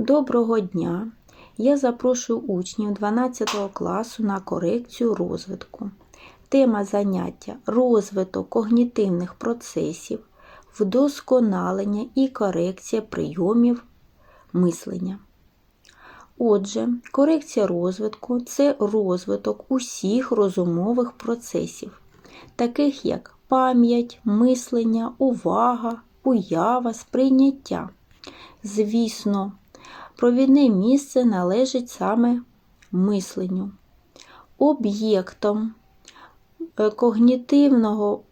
Доброго дня! Я запрошую учнів 12 класу на корекцію розвитку. Тема заняття розвиток когнітивних процесів, вдосконалення і корекція прийомів мислення. Отже, корекція розвитку це розвиток усіх розумових процесів, таких як пам'ять, мислення, увага, уява, сприйняття. Звісно, провідне місце належить саме мисленню. Об'єктом е, когнітивного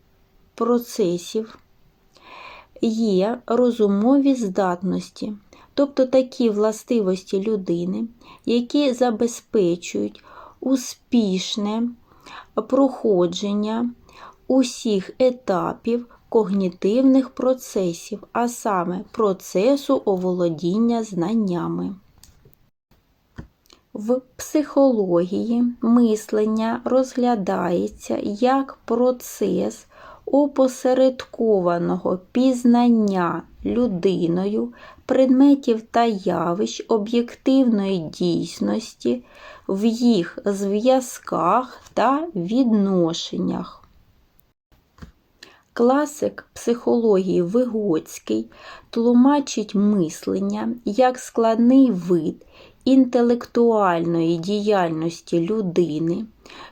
процесів є розумові здатності, тобто такі властивості людини, які забезпечують успішне проходження усіх етапів когнітивних процесів, а саме процесу оволодіння знаннями. В психології мислення розглядається як процес опосередкованого пізнання людиною предметів та явищ об'єктивної дійсності в їх зв'язках та відношеннях. Класик психології Вигоцький тлумачить мислення як складний вид інтелектуальної діяльності людини,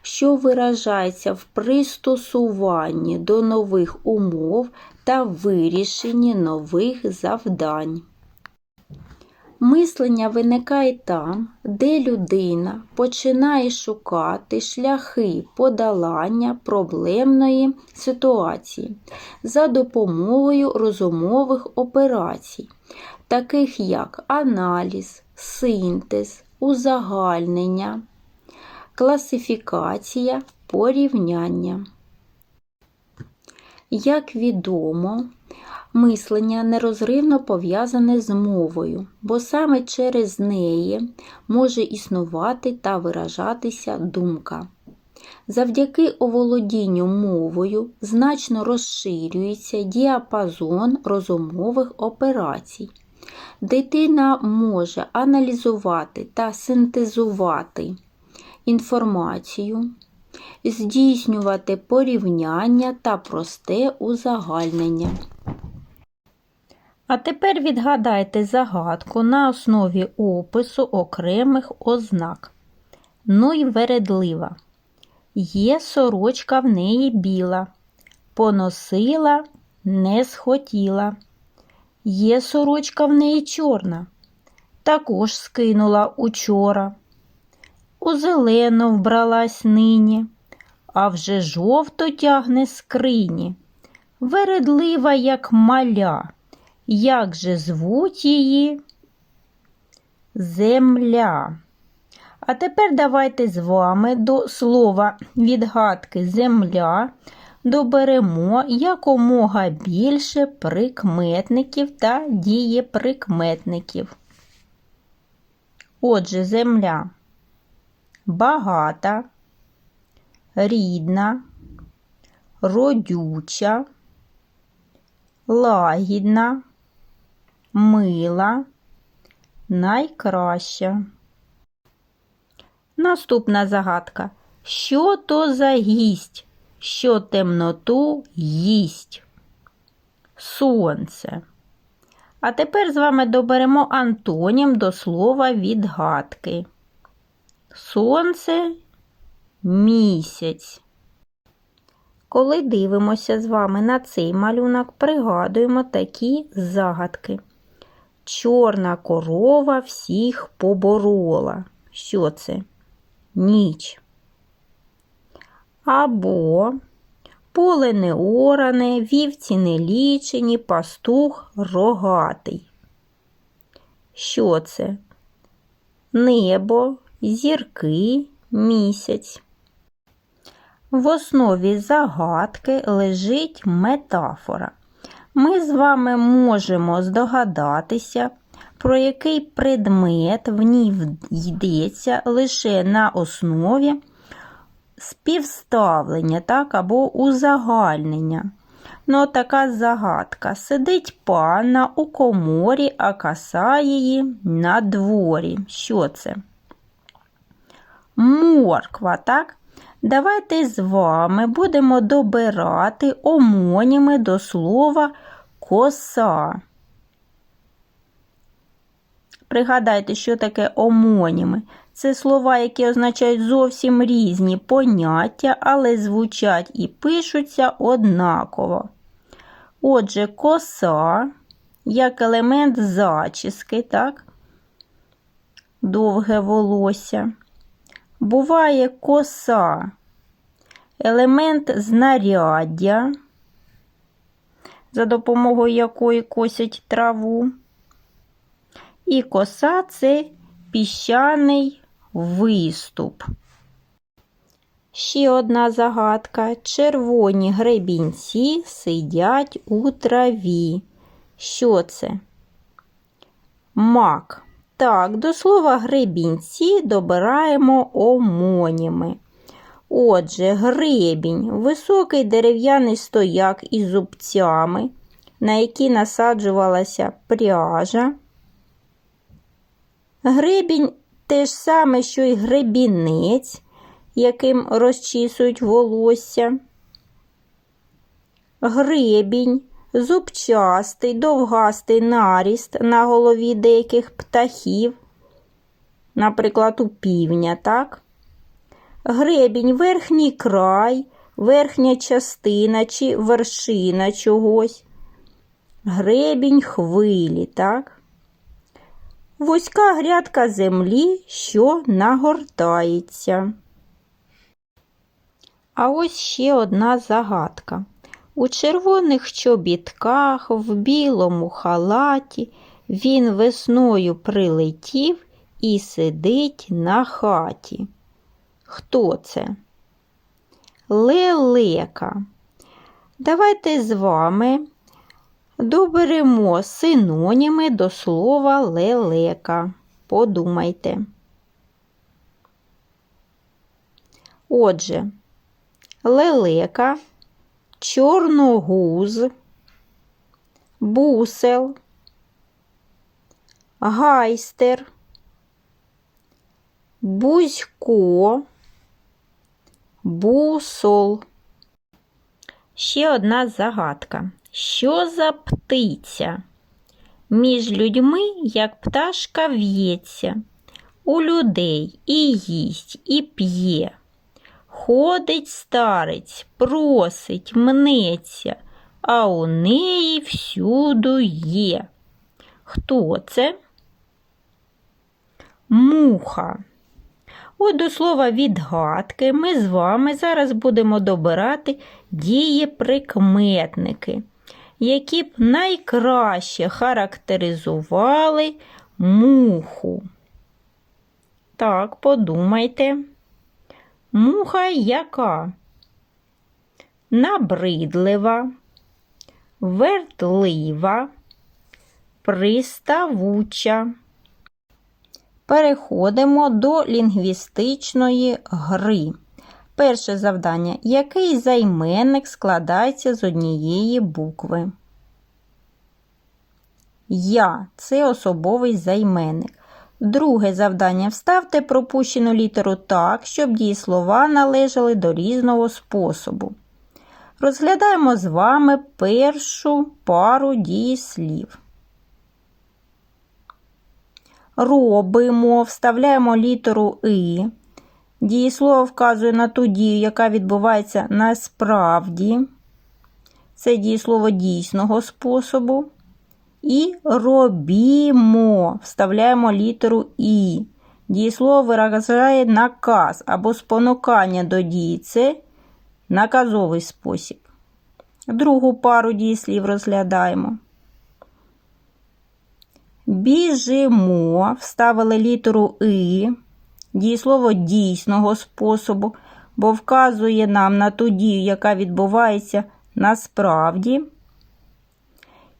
що виражається в пристосуванні до нових умов та вирішенні нових завдань. Мислення виникає там, де людина починає шукати шляхи подолання проблемної ситуації за допомогою розумових операцій, таких як аналіз, синтез, узагальнення, класифікація, порівняння. Як відомо, Мислення нерозривно пов'язане з мовою, бо саме через неї може існувати та виражатися думка. Завдяки оволодінню мовою значно розширюється діапазон розумових операцій. Дитина може аналізувати та синтезувати інформацію, здійснювати порівняння та просте узагальнення. А тепер відгадайте загадку на основі опису окремих ознак. Ну й вередлива. Є сорочка в неї біла, поносила, не схотіла. Є сорочка в неї чорна, також скинула учора. У зелену вбралась нині, а вже жовто тягне скрині. Вередлива, як маля. Як же звуть її? Земля. А тепер давайте з вами до слова відгадки земля доберемо якомога більше прикметників та дієприкметників. Отже, земля багата, рідна, родюча, лагідна мила, найкраща. Наступна загадка. Що то за гість, що темноту їсть? Сонце. А тепер з вами доберемо антонім до слова відгадки. Сонце місяць. Коли дивимося з вами на цей малюнок, пригадуємо такі загадки. Чорна корова всіх поборола. Що це? Ніч. Або поле не оране, вівці не лічені, пастух рогатий. Що це? Небо, зірки, місяць. В основі загадки лежить метафора ми з вами можемо здогадатися, про який предмет в ній йдеться лише на основі співставлення так, або узагальнення. Ну, така загадка. Сидить панна у коморі, а коса її на дворі. Що це? Морква, так? Давайте з вами будемо добирати омоніми до слова коса. Пригадайте, що таке омоніми. Це слова, які означають зовсім різні поняття, але звучать і пишуться однаково. Отже, коса як елемент зачіски, так? довге волосся. Буває коса, елемент знаряддя, за допомогою якої косять траву. І коса це піщаний виступ. Ще одна загадка. Червоні гребінці сидять у траві. Що це? Мак. Так, до слова гребінці добираємо омоніми. Отже, гребінь високий дерев'яний стояк із зубцями, на які насаджувалася пряжа. Гребінь те ж саме, що й гребінець, яким розчісують волосся. Гребінь зубчастий, довгастий наріст на голові деяких птахів, наприклад, у півня, так? Гребінь верхній край, верхня частина чи вершина чогось. Гребінь хвилі, так? Вузька грядка землі, що нагортається. А ось ще одна загадка. У червоних чобітках, в білому халаті він весною прилетів і сидить на хаті. Хто це? Лелека. Давайте з вами доберемо синоніми до слова лелека. Подумайте. Отже, лелека чорногуз, бусел, гайстер, бузько, бусол. Ще одна загадка. Що за птиця? Між людьми, як пташка в'ється, у людей і їсть, і п'є. Ходить старець, просить, мнеться, а у неї всюду є. Хто це? Муха. От до слова відгадки ми з вами зараз будемо добирати дієприкметники, які б найкраще характеризували муху. Так, подумайте. Муха яка? Набридлива, вертлива, приставуча. Переходимо до лінгвістичної гри. Перше завдання. Який займенник складається з однієї букви? Я це особовий займенник. Друге завдання. Вставте пропущену літеру так, щоб дієслова належали до різного способу. Розглядаємо з вами першу пару дієслів. Робимо, вставляємо літеру И. Дієслово вказує на ту дію, яка відбувається насправді. Це дієслово дійсного способу. І робімо. Вставляємо літеру І. Дієслово виражає наказ або спонукання до дії. Це наказовий спосіб. Другу пару дієслів розглядаємо. Біжимо. Вставили літеру І. Дієслово дійсного способу, бо вказує нам на ту дію, яка відбувається насправді.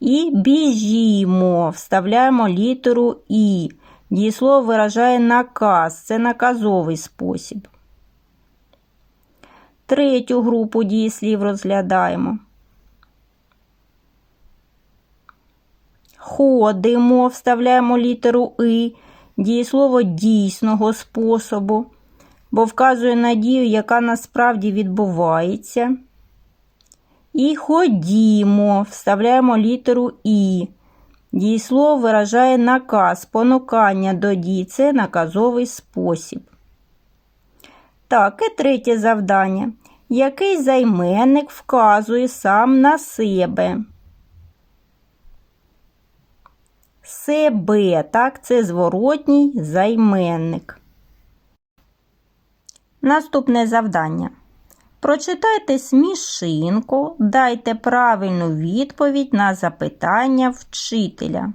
І біжімо, вставляємо літеру І. Дієслово виражає наказ, це наказовий спосіб. Третю групу дієслів розглядаємо. Ходимо, вставляємо літеру И, дієслово дійсного способу, бо вказує на дію, яка насправді відбувається. І ходімо, вставляємо літеру І. Дієслово виражає наказ, понукання до дії. Це наказовий спосіб. Так, і третє завдання. Який займенник вказує сам на себе? Себе, так, це зворотній займенник. Наступне завдання. Прочитайте смішинку, дайте правильну відповідь на запитання вчителя.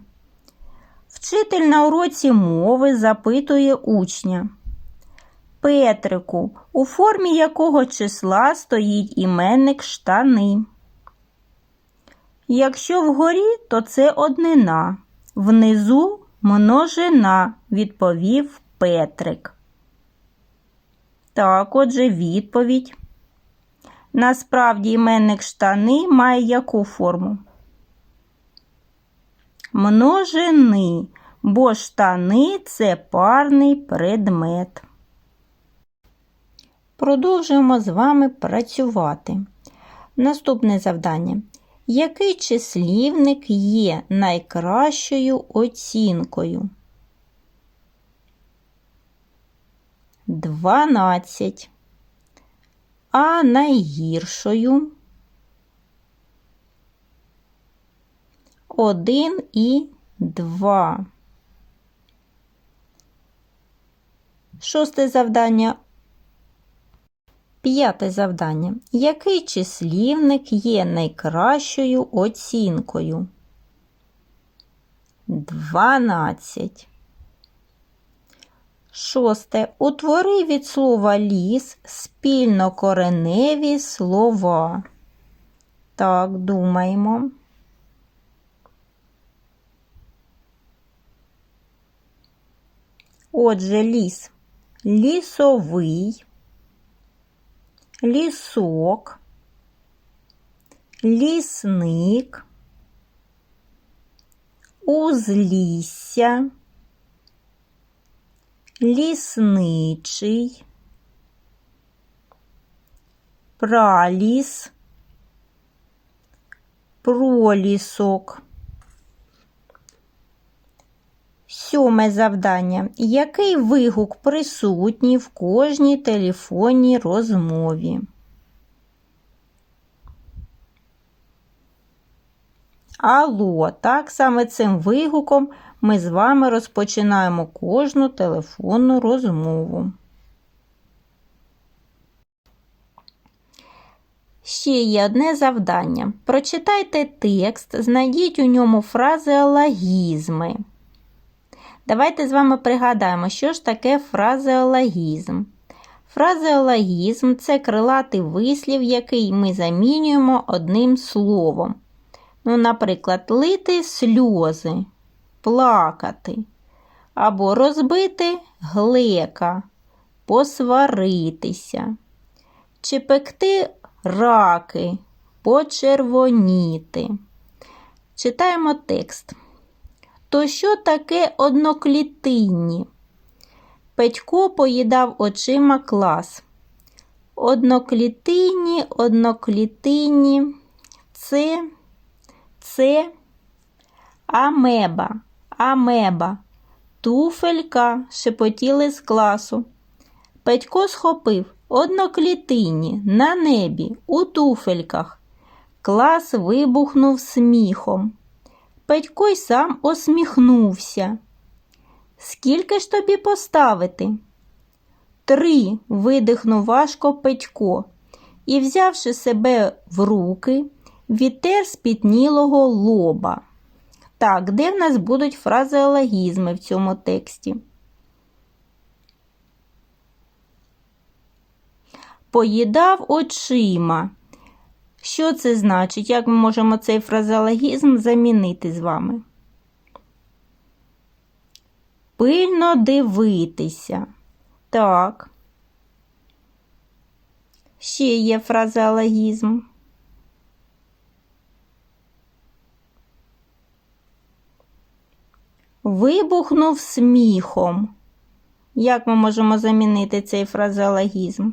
Вчитель на уроці мови запитує учня. Петрику, у формі якого числа стоїть іменник штани? Якщо вгорі, то це однина, внизу множина, відповів Петрик. Так, отже, відповідь. Насправді іменник штани має яку форму? Множини, бо штани це парний предмет. Продовжуємо з вами працювати. Наступне завдання. Який числівник є найкращою оцінкою? 12. А найгіршою 1 і 2. Шосте завдання. П'яте завдання. Який числівник є найкращою оцінкою? 12. Шосте. Утвори від слова ліс спільнокореневі слова. Так, думаємо. Отже, ліс. Лісовий, лісок, лісник, узлісся лісничий, праліс, пролісок. Сьоме завдання. Який вигук присутній в кожній телефонній розмові? Алло, так саме цим вигуком ми з вами розпочинаємо кожну телефонну розмову. Ще є одне завдання. Прочитайте текст, знайдіть у ньому фразеологізми. Давайте з вами пригадаємо, що ж таке фразеологізм. Фразеологізм це крилатий вислів, який ми замінюємо одним словом. Ну, Наприклад, лити сльози плакати, або розбити глека, посваритися, чи пекти раки, почервоніти. Читаємо текст. То що таке одноклітинні? Петько поїдав очима клас. Одноклітинні, одноклітинні, це, це амеба амеба, туфелька шепотіли з класу. Петько схопив одноклітинні на небі у туфельках. Клас вибухнув сміхом. Петько й сам осміхнувся. Скільки ж тобі поставити? Три. видихнув важко Петько і, взявши себе в руки, відтер спітнілого лоба. Так, де в нас будуть фразеологізми в цьому тексті? Поїдав очима. Що це значить? Як ми можемо цей фразеологізм замінити з вами? Пильно дивитися. Так. Ще є фразеологізм. Вибухнув сміхом. Як ми можемо замінити цей фразеологізм?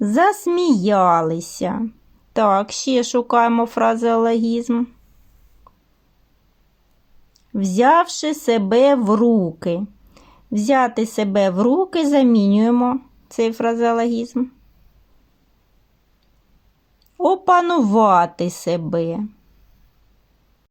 Засміялися. Так, ще шукаємо фразеологізм. Взявши себе в руки. Взяти себе в руки замінюємо цей фразеологізм. Опанувати себе.